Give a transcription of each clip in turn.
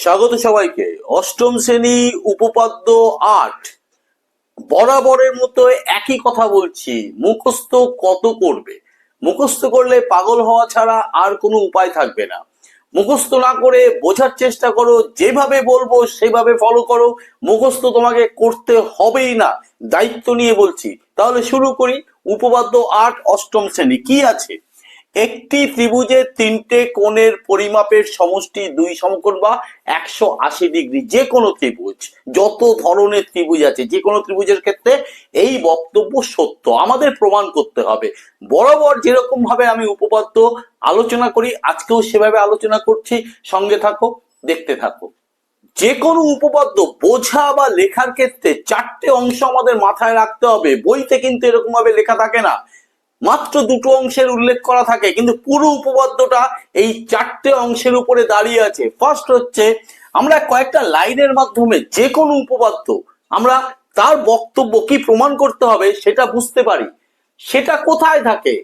স্বাগত সবাইকে। অষ্টম শ্রেণি উপপাদ্য আট। বরাবরের মতো একই কথা বলছি। মুখস্থ কত করবে? মুখস্থ করলে পাগল হওয়া ছাড়া আর কোনো উপায় থাকবে না। মুখস্থ না করে বোঝার চেষ্টা করো, যেভাবে বলব সেভাবে ফলো করো। মুখস্থ তোমাকে করতে হবেই না। দায়িত্ব নিয়ে বলছি। তাহলে শুরু করি। উপপাদ্য আট, অষ্টম শ্রেণি। কি আছে? একটি ত্রিভুজের তিনটে কোণের পরিমাপের সমষ্টি দুই সমকোণ বা একশো আশি ডিগ্রি, যে কোনো ত্রিভুজ, যত ধরনের ত্রিভুজ আছে, যে কোনো ত্রিভুজের ক্ষেত্রে এই বক্তব্য সত্য। আমাদের প্রমাণ করতে হবে। বরাবর যেরকম ভাবে আমি উপপাদ্য আলোচনা করি, আজকেও সেভাবে আলোচনা করছি। সঙ্গে থাকো, দেখতে থাকো। যে কোনো উপপাদ্য বোঝা বা লেখার ক্ষেত্রে চারটে অংশ আমাদের মাথায় রাখতে হবে। বইতে কিন্তু এরকম ভাবে লেখা থাকে না। মাত্র দুটো অংশের উল্লেখ করা থাকে, কিন্তু পুরো উপপাদ্যটা এই চারটে অংশের উপরে দাঁড়িয়ে আছে। ফার্স্ট হচ্ছে, আমরা কয়েকটা লাইনের মাধ্যমে যে কোনো উপপাদ্য, আমরা তার বক্তব্য কি প্রমাণ করতে হবে সেটা বুঝতে পারি। সেটা কোথায় থাকে?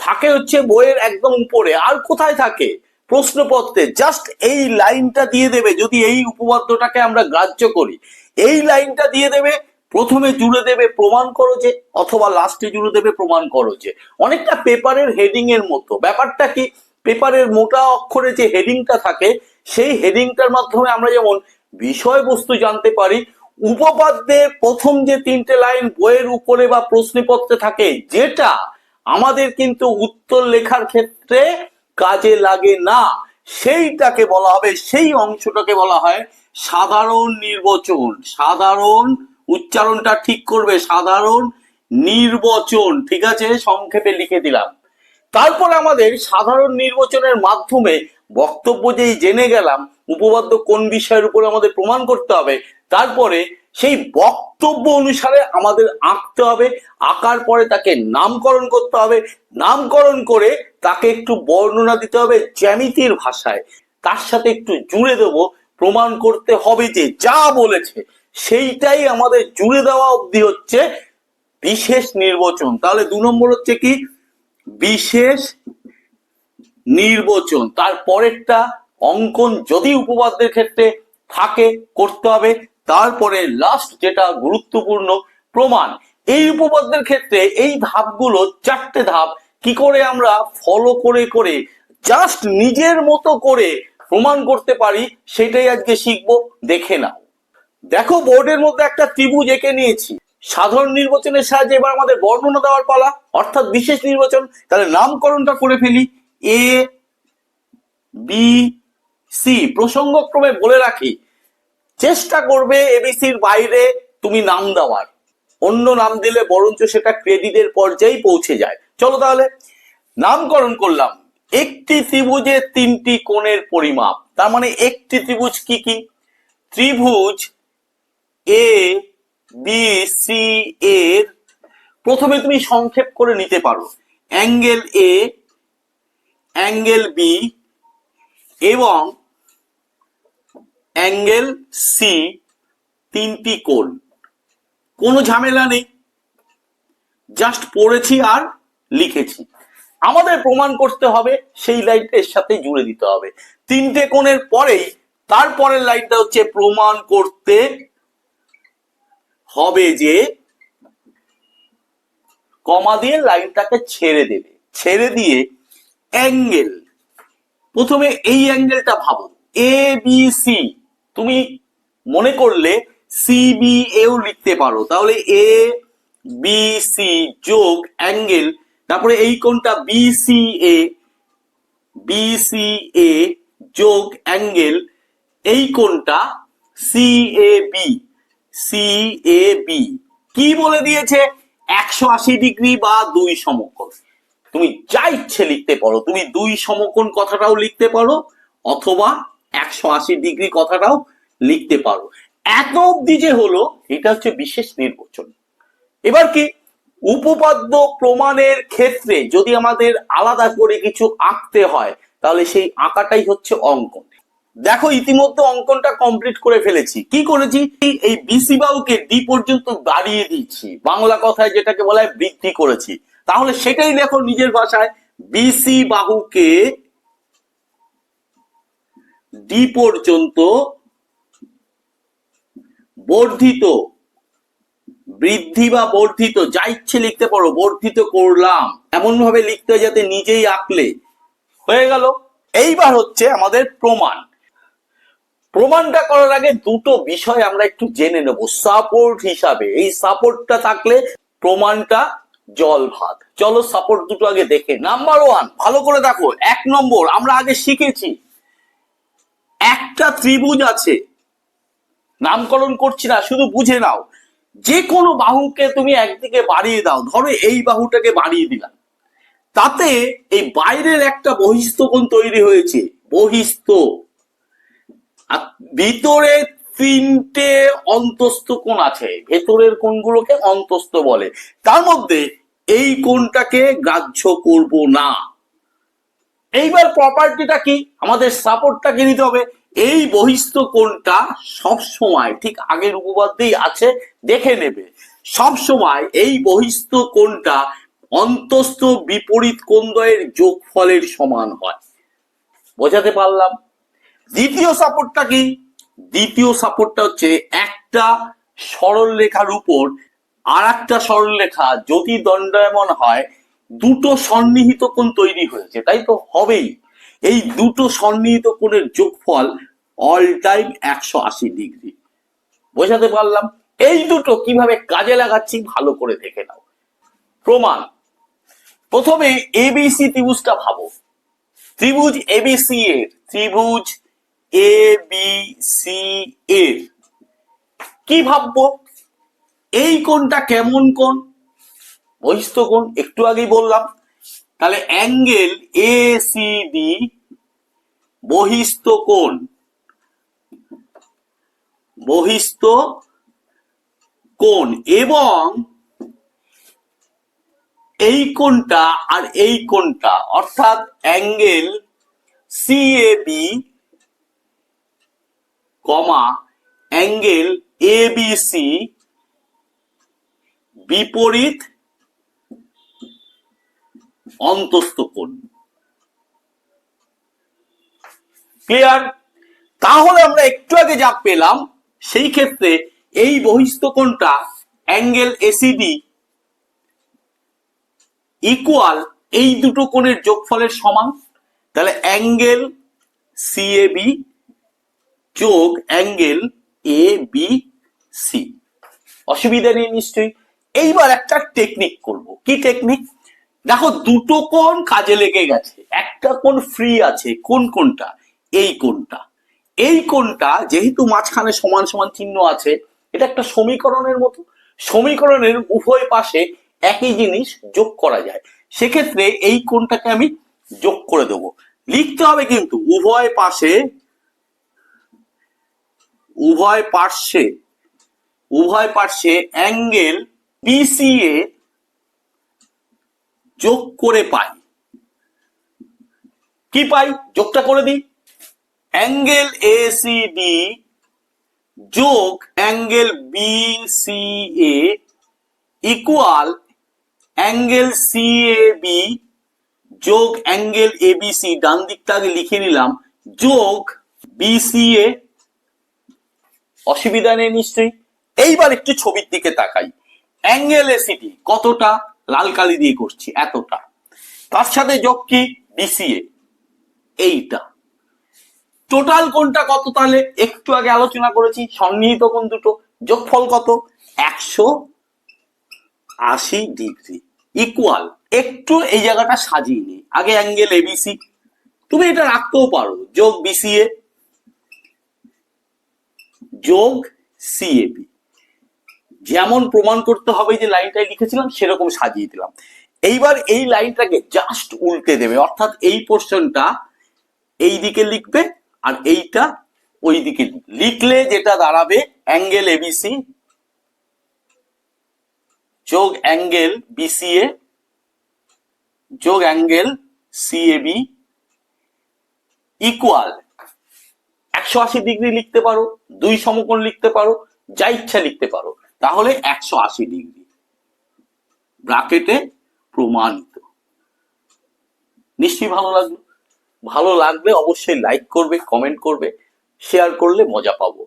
থাকে হচ্ছে বইয়ের একদম উপরে। আর কোথায় থাকে? প্রশ্নপত্রে। জাস্ট এই লাইনটা দিয়ে দেবে, যদি এই উপপাদ্যটাকে আমরা গ্রাহ্য করি। এই লাইনটা দিয়ে দেবে প্রথমে জুড়ে দেবে প্রমাণ করো যে, অথবা লাস্টে জুড়ে দেবে প্রমাণ করো যে। অনেকটা পেপারের হেডিং এর মতো। ব্যাপারটা কি? পেপারের মোটা অক্ষরে যে হেডিংটা থাকে, সেই হেডিংটার মাধ্যমে আমরা যেমন বিষয়বস্তু জানতে পারি, উপপাদ্যের প্রথম যে তিনটে লাইন বইয়ের উপরে বা প্রশ্নপত্রে থাকে, যেটা আমাদের কিন্তু উত্তর লেখার ক্ষেত্রে কাজে লাগে না। সেইটাকে বলা হবে, সেই অংশটাকে বলা হয় সাধারণ নির্বাচন। সাধারণ উচ্চারণটা ঠিক করবে, সাধারণ, নির্বাচন, ঠিক আছে? সংক্ষেপে লিখে দিলাম। তারপর আমাদের সাধারণ নির্বাচনের মাধ্যমে বক্তব্য যেই জেনে গেলাম, উপপাদ্য কোন বিষয়ের উপরে আমাদের প্রমাণ করতে হবে, তারপরে সেই বক্তব্য অনুসারে আমাদের আঁকতে হবে, আঁকার পরে তাকে নামকরণ করতে হবে, নামকরণ করে তাকে একটু বর্ণনা দিতে হবে জ্যামিতির ভাষায়। তার সাথে একটু জুড়ে দেবো, প্রমাণ করতে হবে যে যা বলেছে। সেইটাই আমাদের জুড়ে দেওয়া অবধি হচ্ছে বিশেষ নির্বাচন। তাহলে দু নম্বর হচ্ছে কি? বিশেষ নির্বাচন। তার পরেরটা অঙ্কন যদি উপপাদ্যের ক্ষেত্রে থাকে, করতে হবে। তারপরে লাস্ট যেটা গুরুত্বপূর্ণ প্রমাণ। এই উপপাদ্যের ক্ষেত্রে এই ধাপগুলো চারটে ধাপ কি করে আমরা ফলো করে করে জাস্ট নিজের মতো করে প্রমাণ করতে পারি, সেটাই আজকে শিখব, দেখে নাও। দেখো বোর্ডের মধ্যে একটা ত্রিভুজ এঁকে নিয়েছি। সাধারণ নির্বাচনের সাহায্যে এবার আমাদের বর্ণনা দেওয়ার পালা, অর্থাৎ বিশেষ নির্বাচন। তাহলে নামকরণটা করে ফেলি। এ, বি, সি, প্রসঙ্গক্রমে বলে রাখি, চেষ্টা করবে এবিসির বাইরে তুমি নাম দেওয়ার। অন্য নাম দিলে বরঞ্চ সেটা ক্রেডিটের পর্যায়ে পৌঁছে যায়। চলো তাহলে, নামকরণ করলাম। একটি ত্রিভুজের তিনটি কোণের পরিমাপ। তার মানে একটি ত্রিভুজ কি কি? ত্রিভুজ এ বি সি এর প্রথমে তুমি সংক্ষেপ করে নিতে পারো। অ্যাঙ্গেল এ অ্যাঙ্গেল বি এবং অ্যাঙ্গেল সি তিনটি কোণ। কোনো ঝামেলা নেই। জাস্ট পড়েছি আর লিখেছি। আমাদের প্রমাণ করতে হবে, সেই লাইনটা সাথে জুড়ে দিতে হবে। তিনটে কোণের পরেই তারপরের লাইনটা হচ্ছে প্রমাণ করতে হবে যে কমা দিয়ে লাইনটাকে ছেড়ে দেবে। ছেড়ে দিয়ে অ্যাঙ্গেল। প্রথমে এই অ্যাঙ্গেলটা ভাবো। এ বি সি তুমি মনে করলে সি বি এও লিখতে পারো। তাহলে এ বি সি যোগ অ্যাঙ্গেল। তারপরে এই কোনটা B C A B C A যোগ অ্যাঙ্গেল। এই কোনটা C A B C A B কি বলে দিয়েছে? একশো আশি ডিগ্রি বা দুই সমকোণ। তুমি যা ইচ্ছে লিখতে পারো। তুমি দুই সমকোণ কথাটাও লিখতে পারো, অথবা একশো আশি ডিগ্রি কথাটাও লিখতে পারো। এত অব্দি যে হলো, এটা হচ্ছে বিশেষ নির্বাচন। এবার কি? উপপাদ্য প্রমাণের ক্ষেত্রে যদি আমাদের আলাদা করে কিছু আঁকতে হয়, তাহলে সেই আঁকাটাই হচ্ছে অঙ্কন। দেখো, ইতিমধ্যে অঙ্কনটা কমপ্লিট করে ফেলেছি। কি করেছি? এই বিসি বাহুকে ডি পর্যন্ত বাড়িয়ে দিচ্ছি। বাংলা কথায় যেটাকে বলা হয় বৃদ্ধি করেছি। তাহলে সেটাই দেখো নিজের ভাষায় বিসি বাহুকে ডি পর্যন্ত বর্ধিত, বৃদ্ধি বা বর্ধিত, যা ইচ্ছে লিখতে পারো, বর্ধিত করলাম। এমন ভাবে লিখতে যাতে নিজেই আঁকলে। হয়ে গেল। এইবার হচ্ছে আমাদের প্রমাণ। প্রমাণটা করার আগে দুটো বিষয় আমরা একটু জেনে নেব। সাপোর্ট হিসাবে, এই সাপোর্টটা থাকলে প্রমাণটা জল ভাত। চলো সাপোর্ট দুটো আগে দেখে। নাম্বার ওয়ান ভালো করে দেখো, এক নম্বর, আমরা আগে শিখেছি। একটা ত্রিভুজ আছে, নামকরণ করছি না, শুধু বুঝে নাও। যে কোনো বাহুকে তুমি একদিকে বাড়িয়ে দাও, ধরো এই বাহুটাকে বাড়িয়ে দিলাম। তাতে এই বাইরের একটা বহিস্থ কোণ তৈরি হয়েছে, বহিস্থ। আর ভিতরে তিনটে অন্তস্থ কোণ আছে। ভেতরের কোণগুলোকে অন্তস্থ বলে। তার মধ্যে এই কোণটাকে গ্রাহ্য করব না। এইবার প্রপার্টিটা কি? আমাদের সাপোর্টটাকে নিতে হবে। এই বহিস্থ কোণটা সব সময়, ঠিক আগের উপপাদ্যেই আছে, দেখে নেবে। সব সময় এই বহিস্থ কোণটা অন্তস্থ বিপরীত কোণদ্বয়ের যোগফলের সমান হয়। বোঝাতে পারলাম? দ্বিতীয় সাপোর্টটা কি? দ্বিতীয় সাপোর্টটা হচ্ছে একটা সরল রেখার উপর আর একটা সরল রেখা যদি দণ্ডায়মন হয়, দুটো সন্নিহিত কোণ তৈরি হয়েছে, তাই তো? হবেই। এই দুটো সন্নিহিত কোণের যোগফল অল টাইম একশো আশি ডিগ্রি। বোঝাতে পারলাম? এই দুটো কীভাবে কাজে লাগাচ্ছি ভালো করে দেখে নাও। প্রমাণ। প্রথমে এবিসি ত্রিভুজটা ভাবো। ত্রিভুজ এবিসি এর, ত্রিভুজ এ বি সি এর কি ভাববো? এই কোণটা কেমন কোণ? বহিস্থ কোণ, একটু আগেই বললাম। তাহলে অ্যাঙ্গেল এ সি ডি বহিস্থ কোণ। বহিস্থ কোণ এবং এই কোণটা আর এই কোণটা, অর্থাৎ angle C A B comma angle A B C বিপরীত অন্তস্থ কোণ। ক্লিয়ার? তাহলে আমরা একটু আগে যা পেলাম, সেই ক্ষেত্রে এই বহিস্থ কোণটা অ্যাঙ্গেল এসিডি ইকুয়াল এই দুটো কোণের যোগফলের সমান। তাহলে অ্যাঙ্গেল সিএবি যোগ অ্যাঙ্গেল এ বি সি অসুবিধা নেই নিশ্চয়ই। এইবার একটা টেকনিক করব। কি টেকনিক দেখো, দুটো কোণ কাজে লেগে গেছে। একটা কোণ ফ্রি আছে। কোন কোনটা এই কোণটা। এই কোণটা যেহেতু মাঝখানে সমান সমান চিহ্ন আছে, এটা একটা সমীকরণের মতো। সমীকরণের উভয় পাশে একই জিনিস যোগ করা যায়। সেক্ষেত্রে এই কোণটাকে আমি যোগ করে দেবো। লিখতে হবে কিন্তু উভয় পাশে উভয় পার্শ্বে উভয় পার্শ্বে অ্যাঙ্গেল পিসিএ যোগ করে পাই। কি পাই? যোগটা করে দিই। অ্যাঙ্গেল এ সি ডি যোগ angle B C A equal angle C A B যোগ অ্যাঙ্গেল এবিসি ডান দিকটা আগে লিখে নিলাম। যোগ বিসিএ অসুবিধা নেই নিশ্চয়ই। এইবার একটু ছবির দিকে তাকাই। অ্যাঙ্গেল এসিডি কতটা লাল কালি দিয়ে করছি, এতটা? তার সাথে যোগ কি? বিসিএ এইটা। টোটাল কোনটা কত তাহলে? একটু আগে আলোচনা করেছি, সন্নিহিত কোন দুটো? যোগফল কত? একশো আশি ডিগ্রি। ইকুয়াল। একটু এই জায়গাটা সাজিয়ে নি। আগে অ্যাঙ্গেল এবিসি তুমি এটা রাখতেও পারো। যোগ বিসিএ যোগ সিএবি যেমন প্রমাণ করতে হবে যে লাইনটাই লিখেছিলাম, সেরকম সাজিয়ে দিলাম। এইবার এই লাইনটাকে জাস্ট উল্টে দেবে, অর্থাৎ এই পোর্শনটা এই দিকে লিখবে আর এইটা ওই দিকে লিখলে যেটা দাঁড়াবে অ্যাঙ্গেল এবিসি যোগ অ্যাঙ্গেল বিসিএ যোগ অ্যাঙ্গেল সিএবি ইকুয়াল একশো আশি ডিগ্রি লিখতে পারো, দুই সমকোণ লিখতে পারো, যা ইচ্ছা লিখতে পারো। তাহলে একশো আশি ডিগ্রি। ব্রাকেটে প্রমাণিত। নিশ্চয়ই ভালো লাগল। ভালো লাগলে অবশ্যই লাইক করবে কমেন্ট করবে শেয়ার করলে মজা পাবো।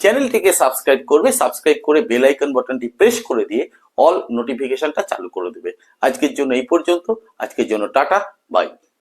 চ্যানেলটিকে সাবস্ক্রাইব করবে সাবস্ক্রাইব করে বেল আইকন বাটনটি প্রেস করে দিয়ে অল নোটিফিকেশনটা চালু করে দেবে। আজকের জন্য এই পর্যন্ত। আজকের জন্য টাটা বাই